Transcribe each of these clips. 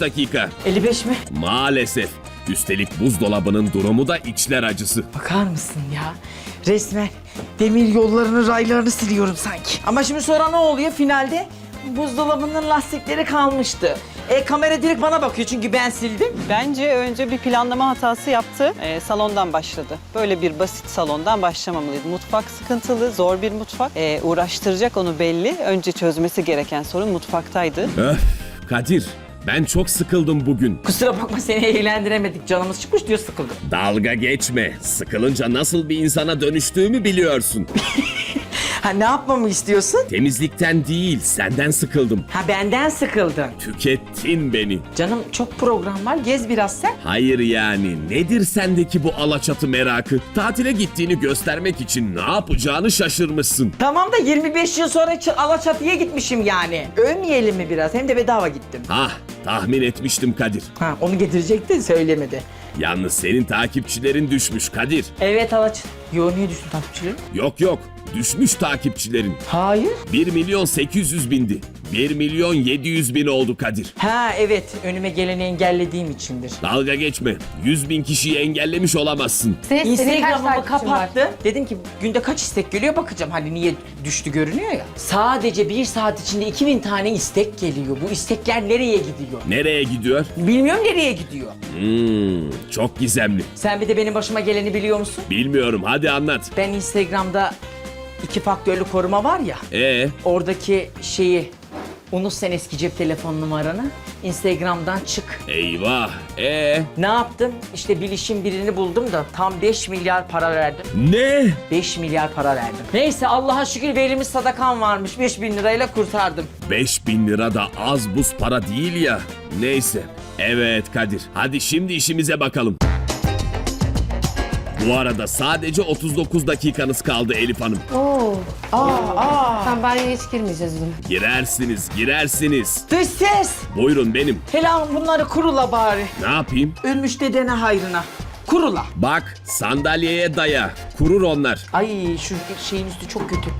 55 dakika. 55 mi? Maalesef. Üstelik buzdolabının durumu da içler acısı. Bakar mısın ya? Resmen demir yollarını, raylarını siliyorum sanki. Ama şimdi sonra ne oluyor finalde? Buzdolabının lastikleri kalmıştı. E kamera direkt bana bakıyor çünkü ben sildim. Bence önce bir planlama hatası yaptı. Ee, salondan başladı. Böyle bir basit salondan başlamamalıydı. Mutfak sıkıntılı, zor bir mutfak. Ee, uğraştıracak onu belli. Önce çözmesi gereken sorun mutfaktaydı. Öf Kadir ben çok sıkıldım bugün. Kusura bakma seni eğlendiremedik. Canımız çıkmış diyor sıkıldım. Dalga geçme. Sıkılınca nasıl bir insana dönüştüğümü biliyorsun. Ha ne yapmamı istiyorsun? Temizlikten değil senden sıkıldım. Ha benden sıkıldın. Tükettin beni. Canım çok program var. Gez biraz sen. Hayır yani nedir sendeki bu alaçatı merakı? Tatile gittiğini göstermek için ne yapacağını şaşırmışsın. Tamam da 25 yıl sonra Ç- Alaçatı'ya gitmişim yani. Övmeyelim mi biraz? Hem de bedava gittim. Hah tahmin etmiştim Kadir. Ha onu getirecekti söylemedi. Yalnız senin takipçilerin düşmüş Kadir. Evet Alaçatı. Yo niye düştün takipçilerim? Yok yok düşmüş takipçilerin. Hayır. 1 milyon 800 bindi. 1 milyon 700 bin oldu Kadir. Ha evet önüme geleni engellediğim içindir. Dalga geçme. 100 bin kişiyi engellemiş olamazsın. Senin, senin kaç Instagram'ımı takipçin var? kapattı. Dedim ki günde kaç istek geliyor bakacağım. Hani niye düştü görünüyor ya. Sadece bir saat içinde 2000 tane istek geliyor. Bu istekler nereye gidiyor? Nereye gidiyor? Bilmiyorum nereye gidiyor. Hmm, çok gizemli. Sen bir de benim başıma geleni biliyor musun? Bilmiyorum hadi anlat. Ben Instagram'da iki faktörlü koruma var ya. Ee, Oradaki şeyi unut sen eski cep telefon numaranı. Instagram'dan çık. eyvah. Ee, Ne yaptım? İşte bilişim birini buldum da tam 5 milyar para verdim. ne? 5 milyar para verdim. Neyse Allah'a şükür verilmiş sadakam varmış. 5 bin lirayla kurtardım. 5000 lira da az buz para değil ya. Neyse. Evet Kadir. Hadi şimdi işimize bakalım. Bu arada sadece 39 dakikanız kaldı Elif Hanım. Oo. Aa, Sen banyoya hiç girmeyeceğiz dün. Girersiniz, girersiniz. Dış ses! Buyurun benim. Helal bunları kurula bari. Ne yapayım? Ölmüş dedene hayrına. Kurula. Bak sandalyeye daya. Kurur onlar. Ay şu şeyin üstü çok kötü.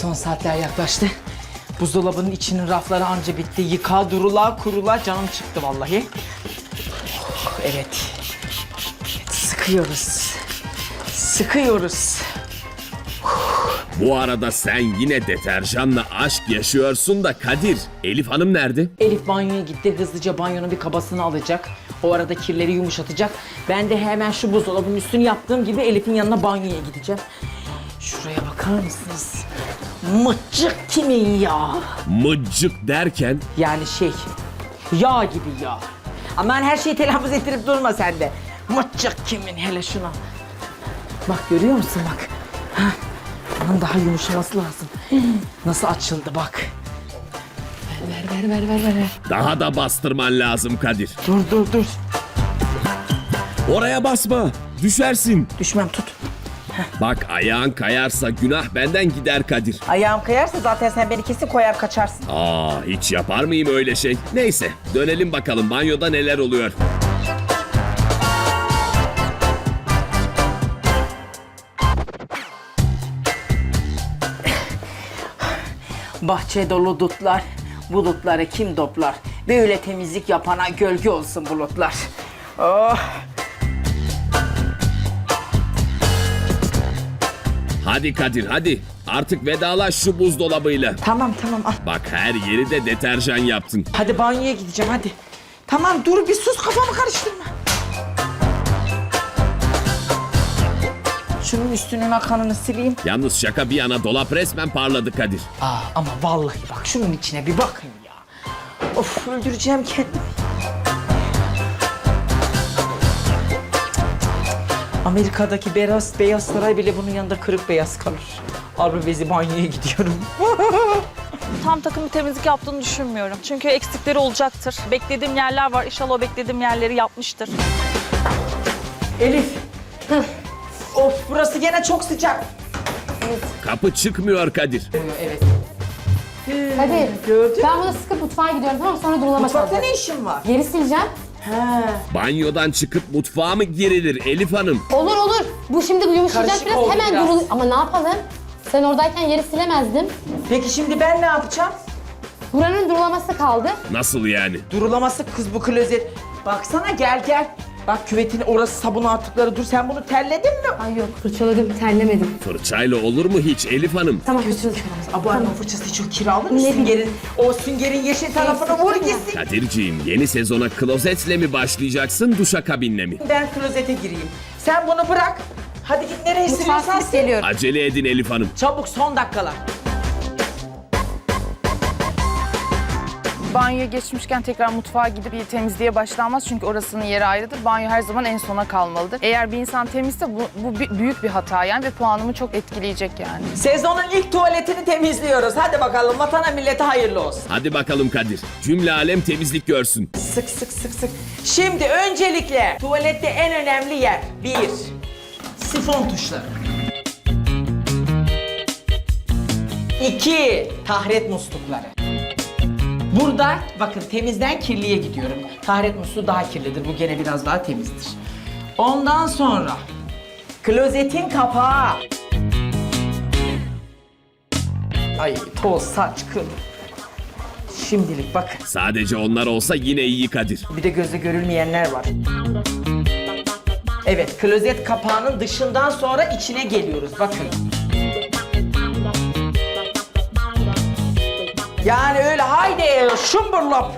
Son saatler yaklaştı. Buzdolabının içinin rafları anca bitti. Yıka, durula, kurula. Canım çıktı vallahi. Oh, evet. evet. Sıkıyoruz. Sıkıyoruz. Bu arada sen yine deterjanla aşk yaşıyorsun da Kadir. Elif Hanım nerede? Elif banyoya gitti. Hızlıca banyonun bir kabasını alacak. O arada kirleri yumuşatacak. Ben de hemen şu buzdolabının üstünü yaptığım gibi Elif'in yanına banyoya gideceğim. Şuraya bakar mısınız? Mıcık kimin ya? Mıcık derken Yani şey, yağ gibi yağ. Aman her şeyi telaffuz ettirip durma sen de. Mıcık kimin hele şuna. Bak görüyor musun bak. Hah, Bunun daha yumuşaması lazım. Nasıl açıldı bak. Ver ver ver ver ver. ver. daha da bastırman lazım Kadir. Dur dur dur. Oraya basma. Düşersin. Düşmem tut. Bak ayağın kayarsa günah benden gider Kadir. Ayağım kayarsa zaten sen beni kesin koyar kaçarsın. Aa hiç yapar mıyım öyle şey? Neyse dönelim bakalım banyoda neler oluyor. Bahçe dolu dutlar, bulutları kim toplar? Böyle temizlik yapana gölge olsun bulutlar. Oh. Hadi Kadir hadi. Artık vedalaş şu buzdolabıyla. Tamam tamam al. Bak her yeri de deterjan yaptın. Hadi banyoya gideceğim hadi. Tamam dur bir sus kafamı karıştırma. Şunun üstünün akanını sileyim. Yalnız şaka bir yana dolap resmen parladı Kadir. Aa, ama vallahi bak şunun içine bir bakın ya. Of öldüreceğim kendimi. Amerika'daki beyaz, beyaz saray bile bunun yanında kırık beyaz kalır. Arba bezi banyoya gidiyorum. tam takım bir temizlik yaptığını düşünmüyorum. Çünkü eksikleri olacaktır. Beklediğim yerler var. İnşallah o beklediğim yerleri yapmıştır. Elif. of burası gene çok sıcak. Kapı çıkmıyor Kadir. Evet. Hadi. Gördün. Ben bunu sıkıp mutfağa gidiyorum tamam mı? Sonra durulama Mutfakta ne işin var? Geri sileceğim. Banyodan çıkıp mutfağa mı girilir Elif Hanım? Olur olur. Bu şimdi yumuşayacak Karışık biraz oldu hemen biraz. durul. Ama ne yapalım? Sen oradayken yeri silemezdim. Peki şimdi ben ne yapacağım? Buranın durulaması kaldı. Nasıl yani? Durulaması kız bu klozet. Baksana gel gel. Bak küvetin orası sabun artıkları dur sen bunu terledin mi? Ay yok fırçaladım, terlemedim. Fırçayla olur mu hiç Elif Hanım? Tamam fırçaladım. Abu arma fırçası için kiralı mı Ne süngerin? O süngerin yeşil tarafını vur gitsin. Kadirciğim yeni sezona klozetle mi başlayacaksın duşakabinle mi? Ben klozete gireyim. Sen bunu bırak. Hadi git nereye siliyorsan Mutfağa sil. geliyorum. Acele edin Elif Hanım. Çabuk son dakikalar. Banyoya geçmişken tekrar mutfağa gidip bir temizliğe başlanmaz çünkü orasının yeri ayrıdır. Banyo her zaman en sona kalmalıdır. Eğer bir insan temizse bu, bu bi- büyük bir hata yani ve puanımı çok etkileyecek yani. Sezonun ilk tuvaletini temizliyoruz. Hadi bakalım vatana millete hayırlı olsun. Hadi bakalım Kadir. Cümle alem temizlik görsün. Sık sık sık sık. Şimdi öncelikle tuvalette en önemli yer. Bir, sifon tuşları. İki, tahret muslukları. Burada bakın temizden kirliye gidiyorum. Tahret musluğu daha kirlidir. Bu gene biraz daha temizdir. Ondan sonra klozetin kapağı. Ay toz, saç, kıl. Şimdilik bakın. Sadece onlar olsa yine iyi Kadir. Bir de gözle görülmeyenler var. Evet, klozet kapağının dışından sonra içine geliyoruz. Bakın. Yani öyle haydi şumburlop.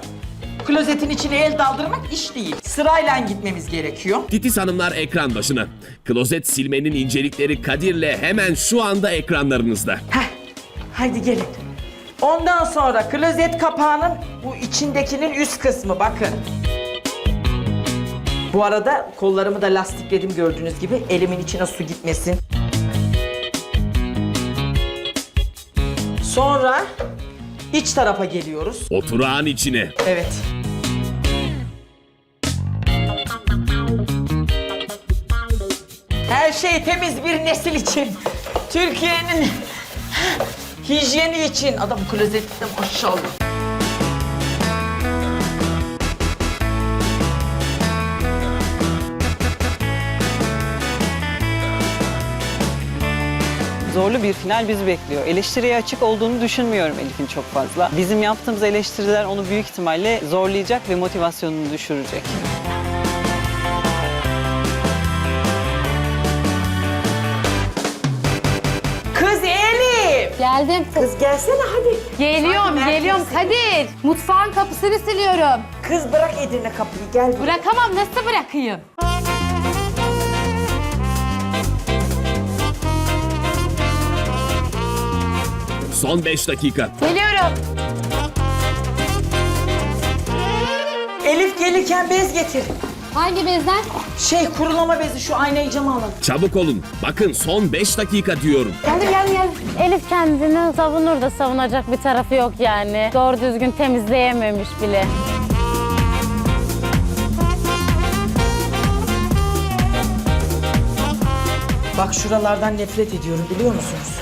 Klozetin içine el daldırmak iş değil. Sırayla gitmemiz gerekiyor. Titiz hanımlar ekran başına. Klozet silmenin incelikleri Kadir'le hemen şu anda ekranlarınızda. Heh, haydi gelin. Ondan sonra klozet kapağının bu içindekinin üst kısmı bakın. Bu arada kollarımı da lastikledim gördüğünüz gibi. Elimin içine su gitmesin. Sonra iç tarafa geliyoruz. Oturağın içine. Evet. Her şey temiz bir nesil için. Türkiye'nin hijyeni için. Adam klozette maşallah. Zorlu bir final bizi bekliyor. Eleştiriye açık olduğunu düşünmüyorum Elif'in çok fazla. Bizim yaptığımız eleştiriler onu büyük ihtimalle zorlayacak ve motivasyonunu düşürecek. Kız Elif! Geldim. Kız gelsene hadi. Geliyorum, Sanki geliyorum. merkezde. Kadir, mutfağın kapısını siliyorum. Kız bırak Edirne kapıyı gel. buraya. Bırakamam, nasıl bırakayım? Son 5 dakika. Geliyorum. Elif gelirken bez getir. Hangi bezden? Şey kurulama bezi şu aynayı cama alın. Çabuk olun. Bakın son 5 dakika diyorum. Geldim, geldim, geldim. Elif kendini savunur da savunacak bir tarafı yok yani. Doğru düzgün temizleyememiş bile. Bak şuralardan nefret ediyorum biliyor musunuz?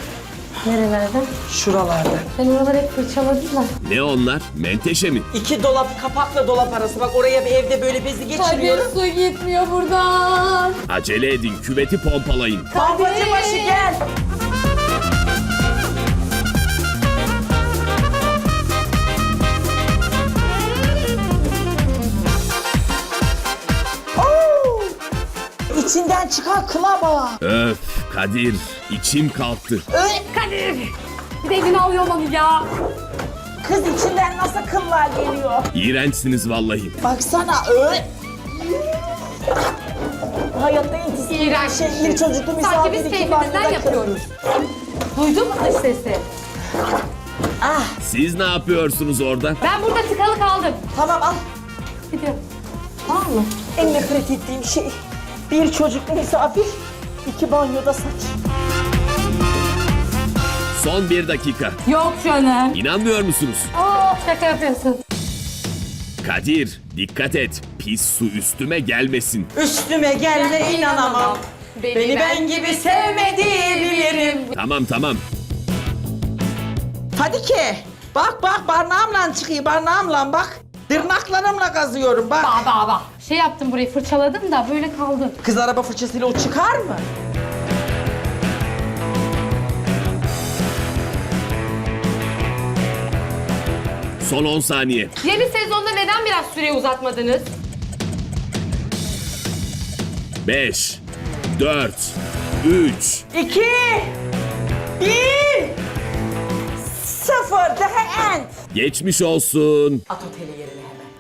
Nerelerden? Şuralardan. Ben oraları hep fırçaladım da. Ne onlar? Menteşe mi? İki dolap kapakla dolap arası. Bak oraya bir evde böyle bezi geçiriyorum. su gitmiyor buradan. Acele edin küveti pompalayın. Pompacı başı gel. Oo! İçinden çıkan kıla bak. Öf Kadir içim kalktı. Bir de evine alıyorum onu ya. Kız içinden nasıl kıllar geliyor? İğrençsiniz vallahi. Baksana. Ö. Hayatta yetişkin İğrenç. şey. Bir çocuklu misafir Sanki biz iki keyfimizden yapıyoruz. Duydun mu dış sesi? Ah Siz ne yapıyorsunuz orada? Ben burada tıkalı kaldım. tamam al. Gidiyorum. Tamam mı? En nefret ettiğim şey bir çocuklu misafir, iki banyoda saç. Son 1 dakika. Yok canım. İnanmıyor musunuz? Oh şaka yapıyorsun. Kadir dikkat et. Pis su üstüme gelmesin. Üstüme gelme inanamam. Beni ben gibi sevmedi bilirim. Tamam tamam. Hadi ki. Bak bak barnağımla çıkıyor barnağımla bak. Tırnaklarımla kazıyorum bak. Aa, aa, aa. Şey yaptım burayı fırçaladım da böyle kaldı. Kız araba fırçasıyla o çıkar mı? Son 10 saniye. Yeni sezonda neden biraz süreyi uzatmadınız? 5, 4, 3, İki, bir, sıfır, daha end. geçmiş olsun. At o teli yerine hemen.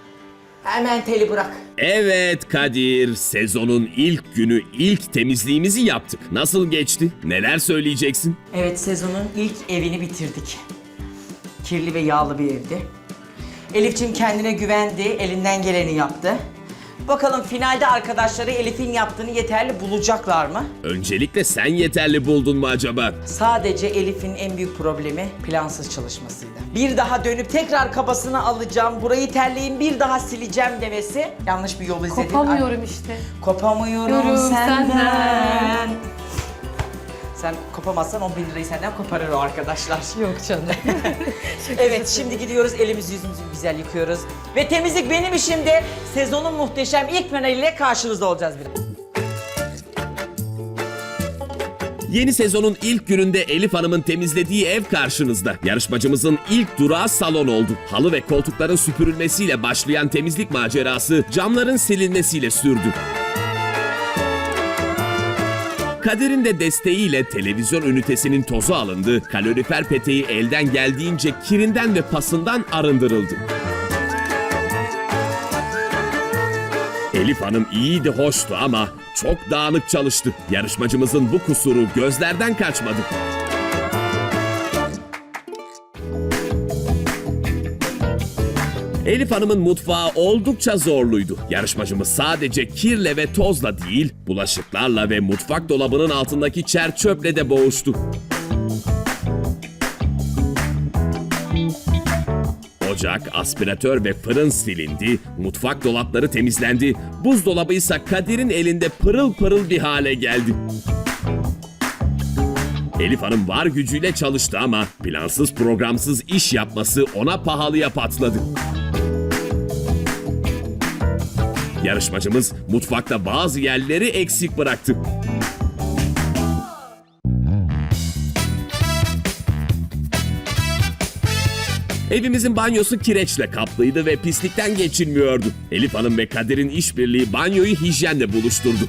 Hemen teli bırak. Evet Kadir, sezonun ilk günü ilk temizliğimizi yaptık. Nasıl geçti? Neler söyleyeceksin? Evet sezonun ilk evini bitirdik. Kirli ve yağlı bir evdi. Elif'ciğim kendine güvendi, elinden geleni yaptı. Bakalım finalde arkadaşları Elif'in yaptığını yeterli bulacaklar mı? Öncelikle sen yeterli buldun mu acaba? Sadece Elif'in en büyük problemi plansız çalışmasıydı. Bir daha dönüp tekrar kabasını alacağım, burayı terleyeyim bir daha sileceğim demesi yanlış bir yol izledi. Kopamıyorum işte. Kopamıyorum Yorum senden. senden. Sen kopamazsan 10 bin lirayı senden koparır o arkadaşlar. Yok canım. evet şimdi gidiyoruz elimizi yüzümüzü güzel yıkıyoruz. Ve temizlik benim işimde. Sezonun muhteşem ilk finaliyle karşınızda olacağız bir. Yeni sezonun ilk gününde Elif Hanım'ın temizlediği ev karşınızda. Yarışmacımızın ilk durağı salon oldu. Halı ve koltukların süpürülmesiyle başlayan temizlik macerası camların silinmesiyle sürdü. Kader'in de desteğiyle televizyon ünitesinin tozu alındı, kalorifer peteği elden geldiğince kirinden ve pasından arındırıldı. Elif Hanım iyiydi, hoştu ama çok dağınık çalıştı. Yarışmacımızın bu kusuru gözlerden kaçmadı. Elif Hanım'ın mutfağı oldukça zorluydu. Yarışmacımız sadece kirle ve tozla değil, bulaşıklarla ve mutfak dolabının altındaki çer çöple de boğuştu. Ocak, aspiratör ve fırın silindi, mutfak dolapları temizlendi, buzdolabı ise Kadir'in elinde pırıl pırıl bir hale geldi. Elif Hanım var gücüyle çalıştı ama plansız programsız iş yapması ona pahalıya patladı. Yarışmacımız mutfakta bazı yerleri eksik bıraktı. Evimizin banyosu kireçle kaplıydı ve pislikten geçilmiyordu. Elif Hanım ve Kadir'in işbirliği banyoyu hijyenle buluşturdu.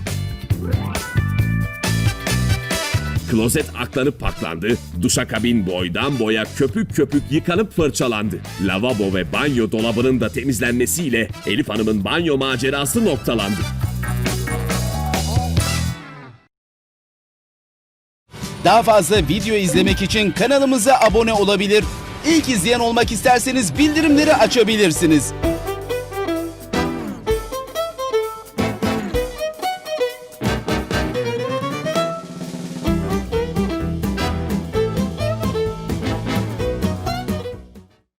Klozet aklanıp paklandı, duşakabin boydan boya köpük köpük yıkanıp fırçalandı. Lavabo ve banyo dolabının da temizlenmesiyle Elif Hanım'ın banyo macerası noktalandı. Daha fazla video izlemek için kanalımıza abone olabilir. İlk izleyen olmak isterseniz bildirimleri açabilirsiniz.